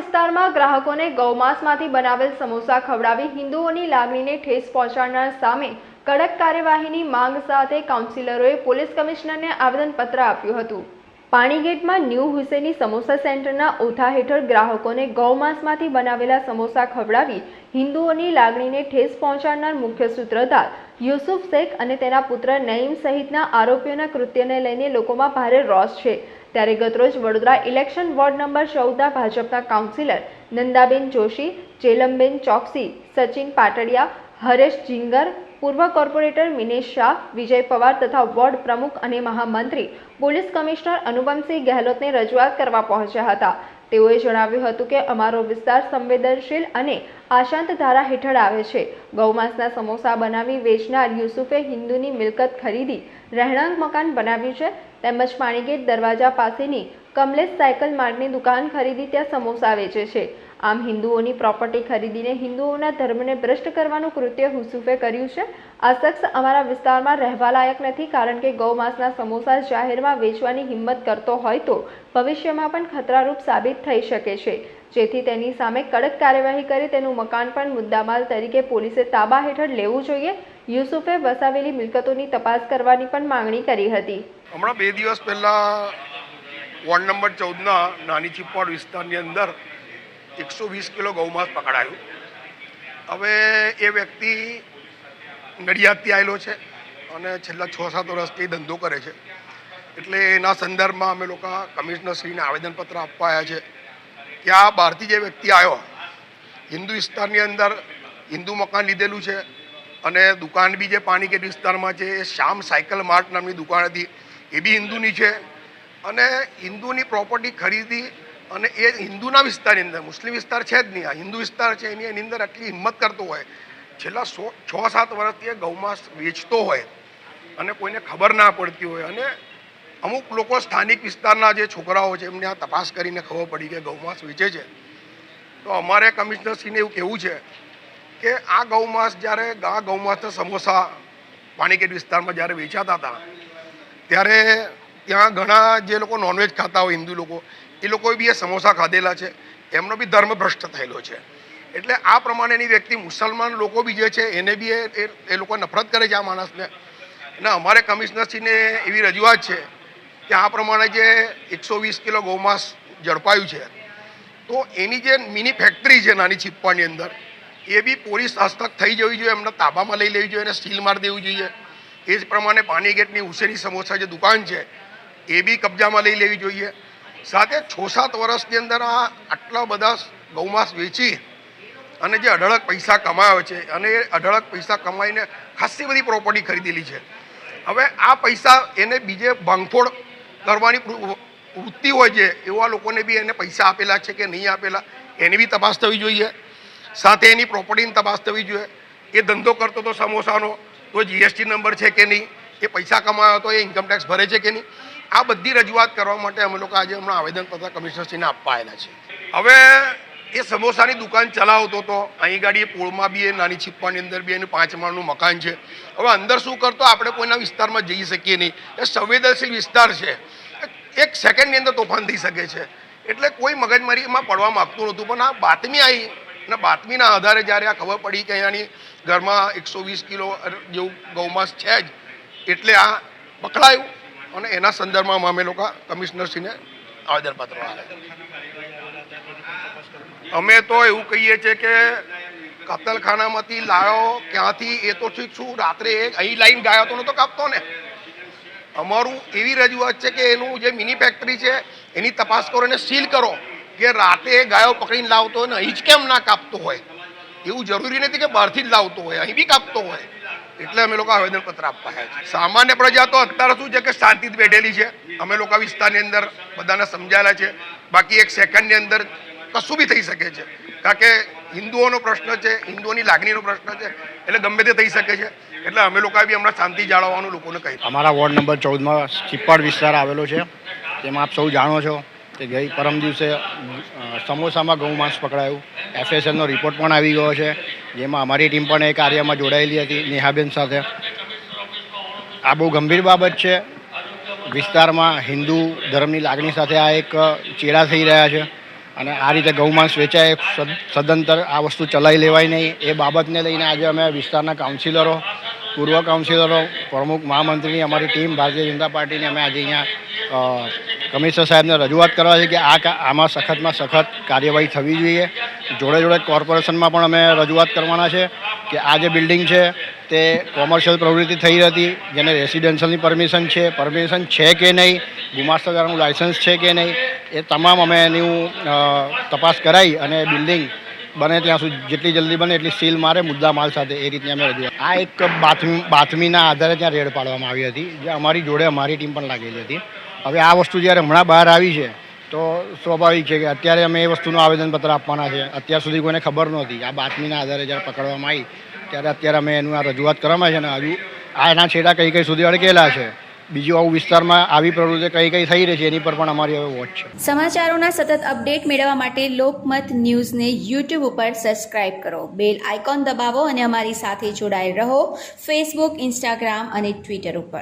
વિસ્તારમાં ગ્રાહકોને ગૌમાંસમાંથી બનાવેલ સમોસા ખવડાવી હિન્દુઓની લાગણીને ઠેસ પહોંચાડનાર સામે કડક કાર્યવાહીની માંગ સાથે કાઉન્સિલરોએ પોલીસ કમિશનરને આવેદનપત્ર આપ્યું હતું. પાણીગેટમાં ન્યૂ હુસેની સમોસા સેન્ટરના ઓથા હેઠળ ગ્રાહકોને ગૌમાંસમાંથી બનાવેલા સમોસા ખવડાવી હિન્દુઓની લાગણીને ઠેસ પહોંચાડનાર મુખ્ય સૂત્રધાર યુસુફ શેખ અને તેના પુત્ર નઈમ સહિતના આરોપીઓના કૃત્યને લઈને લોકોમાં ભારે રોષ છે. ત્યારે ગતરોજ વડોદરા ઇલેક્શન વોર્ડ નંબર ચૌદના ભાજપના કાઉન્સિલર નંદાબેન જોશી, ચેલમબેન ચોકસી, સચિન પાટડિયા, હરેશ જિંગર, પૂર્વ કોર્પોરેટર મિનેશ શાહ, વિજય પવાર તથા વોર્ડ પ્રમુખ અને મહામંત્રી પોલીસ કમિશનર અનુપમસિંહ ગેહલોતને રજૂઆત કરવા પહોંચ્યા હતા. તેઓએ જણાવ્યું હતું કે અમારો વિસ્તાર સંવેદનશીલ અને આશાંત ધારા હેઠળ આવે છે. ગૌમાંસના સમોસા બનાવી વેચનાર યુસુફે હિન્દુની મિલકત ખરીદી, રહેણાંક મકાન બનાવ્યું છે. તેમજ પાણીગેટ દરવાજા પાસેની કમલેશ સાયકલ માર્ગની દુકાન ખરીદી, ત્યાં સમોસા વેચે છે. આમ હિન્દુઓની પ્રોપર્ટી ખરીદીને હિન્દુઓના ધર્મને ભ્રષ્ટ કરવાનું કૃત્ય હુસુફે કર્યું છે. આ શખ્સ અમારા વિસ્તારમાં રહેવા લાયક નથી કારણ કે ગૌમાંસના સમોસા જાહેરમાં વેચવાની હિંમત કરતો હોય તો ભવિષ્યમાં પણ ખતરારૂપ સાબિત થઈ શકે છે. જેથી તેની સામે કડક કાર્યવાહી કરી તેનું મકાન પણ મુદ્દામાલ તરીકે પોલીસે તાબા હેઠળ લેવું જોઈએ. યુસુફે વસાવેલી મિલકતોની તપાસ કરવાની પણ માંગણી કરી હતી. હમણાં બે દિવસ પહેલાં વોર્ડ નંબર ચૌદના નાની ચીપવાડ વિસ્તારની અંદર એકસો વીસ કિલો ગૌમાંસ પકડાયું. હવે એ વ્યક્તિ નડિયાદથી આવેલો છે અને છેલ્લા છ સાત વર્ષથી ધંધો કરે છે. એટલે એના સંદર્ભમાં અમે લોકો કમિશનરશ્રીને આવેદનપત્ર આપવા આવ્યા છે. કે આ બહારથી જે વ્યક્તિ આવ્યો, હિન્દુ વિસ્તારની અંદર હિન્દુ મકાન લીધેલું છે અને દુકાન બી જે પાણીગેટ વિસ્તારમાં છે, એ શ્યામ સાયકલ માર્ટ નામની દુકાન હતી, એ બી હિન્દુની છે. અને હિન્દુની પ્રોપર્ટી ખરીદી અને એ હિન્દુના વિસ્તારની અંદર, મુસ્લિમ વિસ્તાર છે જ નહીં. આ હિન્દુ વિસ્તાર છે એની એની અંદર આટલી હિંમત કરતો હોય. છેલ્લા સો છ સાત વર્ષથી એ ગૌમાંસ વેચતો હોય અને કોઈને ખબર ના પડતી હોય. અને અમુક લોકો સ્થાનિક વિસ્તારના જે છોકરાઓ છે, એમને આ તપાસ કરીને ખબર પડી કે ગૌમાંસ વેચે છે. તો અમારે કમિશનરશ્રીને એવું કહેવું છે કે આ ગૌમાંસ જ્યારે, આ ગૌમાંસના સમોસા પાણીકેટ વિસ્તારમાં જ્યારે વેચાતા હતા, ત્યારે ત્યાં ઘણા જે લોકો નોનવેજ ખાતા હોય, હિન્દુ લોકો, એ લોકોએ બી એ સમોસા ખાધેલા છે. એમનો બી ધર્મ ભ્રષ્ટ થયેલો છે. એટલે આ પ્રમાણેની વ્યક્તિ મુસલમાન લોકો બી જે છે, એને બી એ, એ- લોકો નફરત કરે છે આ માણસને. અને અમારે કમિશનરશ્રીને એવી રજૂઆત છે કે આ પ્રમાણે જે એકસો વીસ કિલો ગૌમાંસ ઝડપાયું છે. તો એની જે મિની ફેક્ટરી છે નાની છીપ્પાની અંદર, એ બી પોલીસ હસ્તક થઈ જવી જોઈએ, એમને તાબામાં લઈ લેવી જોઈએ અને સીલ મારી દેવી જોઈએ. એ જ પ્રમાણે પાણીગેટની હુસેની સમોસા જે દુકાન છે એ બી કબજામાં લઈ લેવી જોઈએ. સાથે છ સાત વર્ષની અંદર આ આટલા બધા ગૌમાંસ વેચી અને જે અઢળક પૈસા કમાયો છે અને એ અઢળક પૈસા કમાઈને ખાસી બધી પ્રોપર્ટી ખરીદેલી છે. હવે આ પૈસા એને બીજે ભાંગફોડ કરવાની વૃત્તિ હોય છે, એવા લોકોને બી એને પૈસા આપેલા છે કે નહીં આપેલા, એની બી તપાસ થવી જોઈએ. સાથે એની પ્રોપર્ટીની તપાસ થવી જોઈએ. એ ધંધો કરતો તો સમોસાનો, તો જીએસટી નંબર છે કે નહીં? એ પૈસા કમાયો તો એ ઇન્કમટેક્સ ભરે છે કે નહીં? આ બધી રજૂઆત કરવા માટે અમે લોકો આજે હમણાં આવેદનપત્ર કમિશનરશ્રીને આપવા આવેલા છે. હવે એ સમોસાની દુકાન ચલાવતો હતો અહીં ગાડી પોળમાં બી એ, નાની છીપ્પાની અંદર બી એનું પાંચ માળનું મકાન છે. હવે અંદર શું કરતો આપણે કોઈના વિસ્તારમાં જઈ શકીએ નહીં. એ સંવેદનશીલ વિસ્તાર છે. એક સેકન્ડની અંદર તોફાન થઈ શકે છે. એટલે કોઈ મગજમારીમાં પડવા માગતું નહોતું. પણ આ બાતમી આવી અને બાતમીના આધારે જ્યારે આ ખબર પડી કે અહીંયાની ઘરમાં એકસો વીસ કિલો જેવું ગૌમાંસ છે જ એટલે આ પકડાયું અને એના સંદર્ભમાં અમે લોકો કમિશનરશ્રીને આવેદનપત્ર અમે તો એવું કહીએ છીએ કે કતલખાનામાંથી લાવ્યો ક્યાંથી, એ તો ઠીક છું, રાત્રે અહીં લાઈન ગાયો તો નતો કાપતો ને. અમારું એવી રજૂઆત છે કે એનું જે મિની ફેક્ટરી છે, એની તપાસ કરો અને સીલ કરો કે રાતે ગાયો પકડીને લાવતો હોય ને અહીં જ કેમ ના કાપતો હોય. એવું જરૂરી નથી કે બહારથી જ લાવતો હોય, અહીં બી કાપતો હોય. એટલે અમે લોકો આવેદનપત્ર આપવા છે સામાન્ય પ્રજા તો અત્યારે શું છે કે શાંતિથી બેઠેલી છે. અમે લોકો વિસ્તારની અંદર બધાને સમજાયેલા છે. બાકી એક સેકન્ડની અંદર કશું બી થઈ શકે છે. કારણ કે હિન્દુઓનો પ્રશ્ન છે, હિન્દુઓની લાગણીનો પ્રશ્ન છે, એટલે ગમે તે થઈ શકે છે. એટલે અમે લોકો બી હમણાં શાંતિ જાળવવાનું લોકોને કહી અમારા વોર્ડ નંબર ચૌદમાં ચીપાડ વિસ્તાર આવેલો છે. તેમાં આપ સૌ જાણો છો કે ગઈ પરમ દિવસે સમોસામાં ઘઉં માંસ પકડાયું. એફએસએલનો રિપોર્ટ પણ આવી ગયો છે. જેમાં અમારી ટીમ પણ એ કાર્યમાં જોડાયેલી હતી, નેહાબેન સાથે. આ બહુ ગંભીર બાબત છે. વિસ્તારમાં હિન્દુ ધર્મની લાગણી સાથે આ એક ચેડા થઈ રહ્યા છે અને આ રીતે ગૌમાંસ વેચાય સદંતર આ વસ્તુ ચલાવી લેવાય નહીં. એ બાબતને લઈને આજે અમે વિસ્તારના કાઉન્સિલરો, પૂર્વ કાઉન્સિલરો, પ્રમુખ મહામંત્રીની અમારી ટીમ, ભારતીય જનતા પાર્ટીની અમે આજે અહીંયા કમિશનર સાહેબને રજૂઆત કરવા છે કે આ આમાં સખતમાં સખત કાર્યવાહી થવી જોઈએ. જોડે જોડે કોર્પોરેશનમાં પણ અમે રજૂઆત કરવાના છે કે આ જે બિલ્ડિંગ છે તે કોમર્શિયલ પ્રવૃત્તિ થઈ હતી જેને રેસિડેન્શિયલની પરમિશન છે. પરમિશન છે કે નહીં? ગુમાસ્તાદારનું લાયસન્સ છે કે નહીં? એ તમામ અમે એનું તપાસ કરાવી અને બિલ્ડિંગ બને ત્યાં સુધી, જેટલી જલ્દી બને એટલી સીલ મારે મુદ્દા માલ સાથે, એ રીતની અમે રજૂઆત. આ એક બાતમી, બાતમીના આધારે ત્યાં રેડ પાડવામાં આવી હતી, જે અમારી જોડે અમારી ટીમ પણ લાગેલી હતી. હવે આ વસ્તુ જ્યારે હમણાં બહાર આવી છે, તો સ્વાભાવિક છે કે અત્યારે અમે એ વસ્તુનું આવેદનપત્ર આપવાના છે. અત્યાર સુધી કોઈને ખબર નહોતી આ બાતમીના આધારે જ્યારે પકડવામાં આવી, ત્યારે અત્યારે અમે એનું આ રજૂઆત કરવામાં છે અને હજુ આ એના છેડા કઈ કઈ સુધી અડકેલા છે. બીજું આવું વિસ્તારમાં આવી પ્રવૃત્તિ કઈ કઈ થઈ રહી છે એની પર પણ અમારી હવે વોચ છે. સમાચારોના સતત અપડેટ મેળવવા માટે લોકમત ન્યૂઝને યુટ્યુબ ઉપર સબસ્ક્રાઇબ કરો. બેલ આઇકોન દબાવો અને અમારી સાથે જોડાયેલ રહો. ફેસબુક ઇન્સ્ટાગ્રામ અને ટ્વિટર ઉપર.